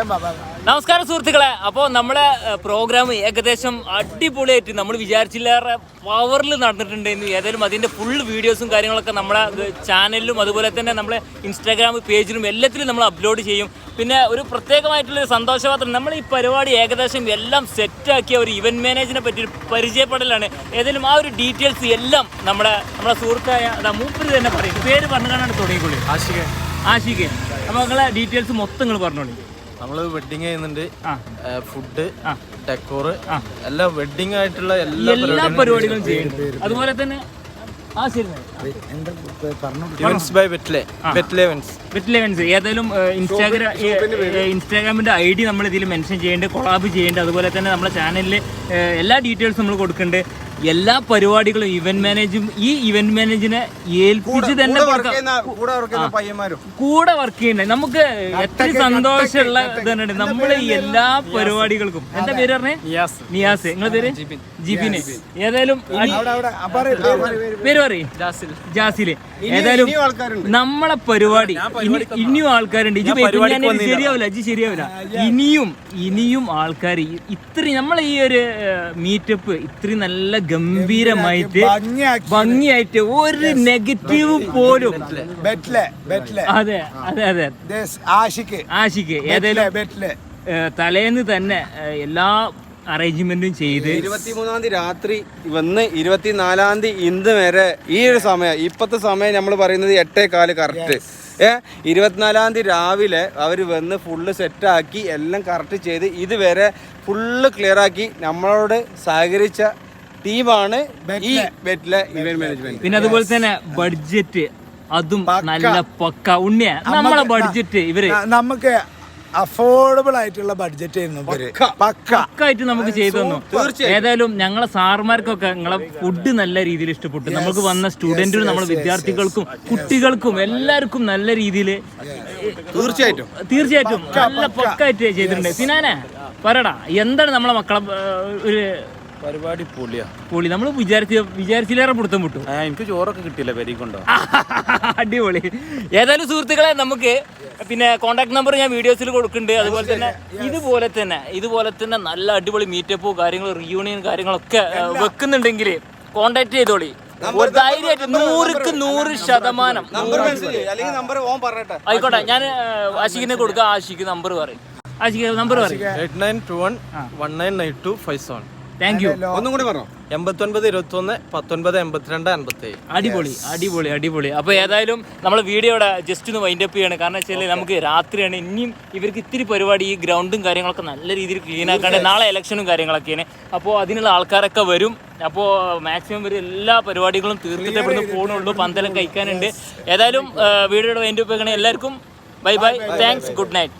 നമസ്കാരം സുഹൃത്തുക്കളെ. അപ്പോൾ നമ്മളെ പ്രോഗ്രാം ഏകദേശം അടിപൊളിയായിട്ട് നമ്മൾ വിചാരിച്ചില്ലാറെ പവറിൽ നടന്നിട്ടുണ്ടായിരുന്നു ഏതായാലും അതിന്റെ ഫുൾ വീഡിയോസും കാര്യങ്ങളൊക്കെ നമ്മളെ ചാനലിലും അതുപോലെ തന്നെ നമ്മളെ ഇൻസ്റ്റാഗ്രാം പേജിലും എല്ലാത്തിലും നമ്മൾ അപ്ലോഡ് ചെയ്യും. പിന്നെ ഒരു പ്രത്യേകമായിട്ടുള്ളൊരു സന്തോഷപാത്രം നമ്മൾ ഈ പരിപാടി ഏകദേശം എല്ലാം സെറ്റാക്കിയ ഒരു ഇവന്റ് മാനേജിനെ പറ്റി ഒരു പരിചയപ്പെടലാണ്. ഏതായാലും ആ ഒരു ഡീറ്റെയിൽസ് എല്ലാം നമ്മുടെ നമ്മുടെ സുഹൃത്തായ അതാ മൂപ്പര് തന്നെ പറയും പേര് പറഞ്ഞു കാണാണ് തുടങ്ങിക്കൊള്ളി ആശിക ആശിക അപ്പോൾ നിങ്ങളെ ഡീറ്റെയിൽസ് മൊത്തം നിങ്ങൾ പറഞ്ഞോളി. നമ്മൾ വെഡിങ് ചെയ്യുന്നുണ്ട്. ഫുഡ് ആ. ഡെക്കോറ് എല്ലാ വെഡിങ് ആയിട്ടുള്ള എല്ലാ എല്ലാ പരിപാടികളും ചെയ്യുന്നുണ്ട്. അതുപോലെ തന്നെ ഏതായാലും ഇൻസ്റ്റാഗ്രാം ഇൻസ്റ്റാഗ്രാമിന്റെ ഐ ഡി നമ്മൾ ഇതിൽ മെൻഷൻ ചെയ്യേണ്ടത് കൊളാബ് ചെയ്യേണ്ടത് അതുപോലെ തന്നെ നമ്മുടെ ചാനലിൽ എല്ലാ ഡീറ്റെയിൽസും നമ്മൾ കൊടുക്കുന്നുണ്ട്. എല്ലാ പരിപാടികളും ഇവന്റ് മാനേജും ഈ ഇവന്റ് മാനേജിനെ ഏൽപ്പിച്ച് തന്നെ. കൂടെ വർക്ക് ചെയ്യണ്ടേ നമുക്ക് എത്ര സന്തോഷമുള്ള ഇതാണ് നമ്മൾ ഈ എല്ലാ പരിപാടികൾക്കും എന്താ പേര് പറഞ്ഞേ? നിയാസ്. നിങ്ങളെ പേര്? ജിബിന് ഏതായാലും പേര് പറയും ജാസിൽ. ഏതായാലും നമ്മളെ പരിപാടി ഇനി- ഇനിയും ആൾക്കാരുണ്ട്. ഇത് പരിപാടി ശരിയാവില്ല ഇത് ശരിയാവില്ല. ഇനിയും ഇനിയും ആൾക്കാർ ഇത്രയും നമ്മളെ ഈ ഒരു മീറ്റപ്പ് ഇത്രയും നല്ല ഗംഭീരമായിട്ട് ഭംഗിയായിട്ട് ഒരു നെഗറ്റീവ് പോലും. അതെ അതെ അതെ. ആഷിക്ക്. ആശിക്ക് ഏതായാലും തലേന്ന് തന്നെ എല്ലാ അറേഞ്ച്മെന്റും ചെയ്ത് ഇരുപത്തിമൂന്നാം തീയതി രാത്രി വന്ന് ഇരുപത്തിനാലാം തീയതി ഇന്ന് വരെ ഈ ഒരു സമയം ഇപ്പത്തെ സമയം നമ്മൾ പറയുന്നത് എട്ടേ കാൽ കറക്റ്റ്. ഏ ഇരുപത്തിനാലാം തീയതി രാവിലെ അവർ വന്ന് ഫുള്ള് സെറ്റാക്കി എല്ലാം കറക്റ്റ് ചെയ്ത് ഇതുവരെ ഫുള്ള് ക്ലിയർ ആക്കി നമ്മളോട് സഹകരിച്ച ടീമാണ് ഈ ബെറ്റിലെ ഇവന്റ് മാനേജ്മെന്റ് പിന്നെ അതുപോലെ തന്നെ ബഡ്ജറ്റ് അതും നല്ല പക്ക. ഉണ്ണിയ നമ്മളെ ബഡ്ജറ്റ് ഇവർ. നമുക്ക് അഫോർഡബിൾ ആയിട്ടുള്ള ബഡ്ജറ്റ് ആയിരുന്നു പക്കായിട്ട് നമുക്ക് ചെയ്തു തന്നു. ഏതായാലും ഞങ്ങളെ സാർമാർക്കൊക്കെ നിങ്ങളെ ഫുഡ് നല്ല രീതിയിൽ ഇഷ്ടപ്പെട്ടു. നമുക്ക് വന്ന സ്റ്റുഡന്റിനും നമ്മുടെ വിദ്യാർത്ഥികൾക്കും കുട്ടികൾക്കും എല്ലാവർക്കും നല്ല രീതിയിൽ തീർച്ചയായിട്ടും. തീർച്ചയായിട്ടും നല്ല പക്കായിട്ട് ചെയ്തിട്ടുണ്ട്. സിനാനെ പറയടാ എന്താണ് നമ്മളെ മക്കളെ ഒരു പരിപാടി പൊളിയാ. പൊളി. നമ്മൾ വിചാരിച്ച വിചാരിച്ചില്ലേറെ പിടുത്തം വിട്ടു. എനിക്ക് ചോറൊക്കെ കിട്ടിയില്ല പെരീക്കൊണ്ടോ അടിപൊളി. ഏതായാലും സുഹൃത്തുക്കളെ നമുക്ക് പിന്നെ കോൺടാക്ട് നമ്പർ ഞാൻ വീഡിയോസിൽ കൊടുക്കുന്നുണ്ട്. അതുപോലെ തന്നെ ഇതുപോലെ തന്നെ ഇതുപോലെ തന്നെ നല്ല അടിപൊളി മീറ്റപ്പോ കാര്യങ്ങളും റിയൂണിയൻ കാര്യങ്ങളൊക്കെ വെക്കുന്നുണ്ടെങ്കിൽ കോണ്ടാക്ട് ചെയ്തോളി. ഒരു ധൈര്യമായിട്ട് നൂറുക്ക് നൂറ് ശതമാനം. അല്ലെങ്കിൽ നമ്പർ ഓൻ പറയട്ടെ. ആയിക്കോട്ടെ ഞാൻ ആശിക്കിനെ കൊടുക്കാം. ആശിക്ക് നമ്പർ പറയും. ആശിക്ക് നമ്പർ പറയും. Eight nine two one one nine nine two five seven. Thank you ഒന്നും കൂടി പറഞ്ഞോ. എൺപത്തൊൻപത് ഇരുപത്തൊന്ന് പത്തൊൻപത് എൺപത്തിരണ്ട് അൻപത്തി അടിപൊളി അടിപൊളി അടിപൊളി. അപ്പോൾ ഏതായാലും നമ്മൾ വീഡിയോയുടെ ജസ്റ്റ് ഒന്ന് വൈൻഡ് അപ്പ് ചെയ്യാണ്. കാരണം വെച്ചാൽ നമുക്ക് രാത്രിയാണ്. ഇനിയും ഇവർക്ക് ഇത്തിരി പരിപാടി ഈ ഗ്രൗണ്ടും കാര്യങ്ങളൊക്കെ നല്ല രീതിയിൽ ക്ലീൻ ആക്കാണ്ട് നാളെ ഇലക്ഷനും കാര്യങ്ങളൊക്കെയാണ്. അപ്പോൾ അതിനുള്ള ആൾക്കാരൊക്കെ വരും. അപ്പോൾ മാക്സിമം ഇവർ എല്ലാ പരിപാടികളും തീർത്തിട്ട് ഇവിടുന്ന് പോകുന്നുള്ളൂ പന്തലം കഴിക്കാനുണ്ട്. ഏതായാലും വീഡിയോയുടെ വൈൻഡ് അപ്പ് ചെയ്യണേ എല്ലാവർക്കും bye bye thanks good night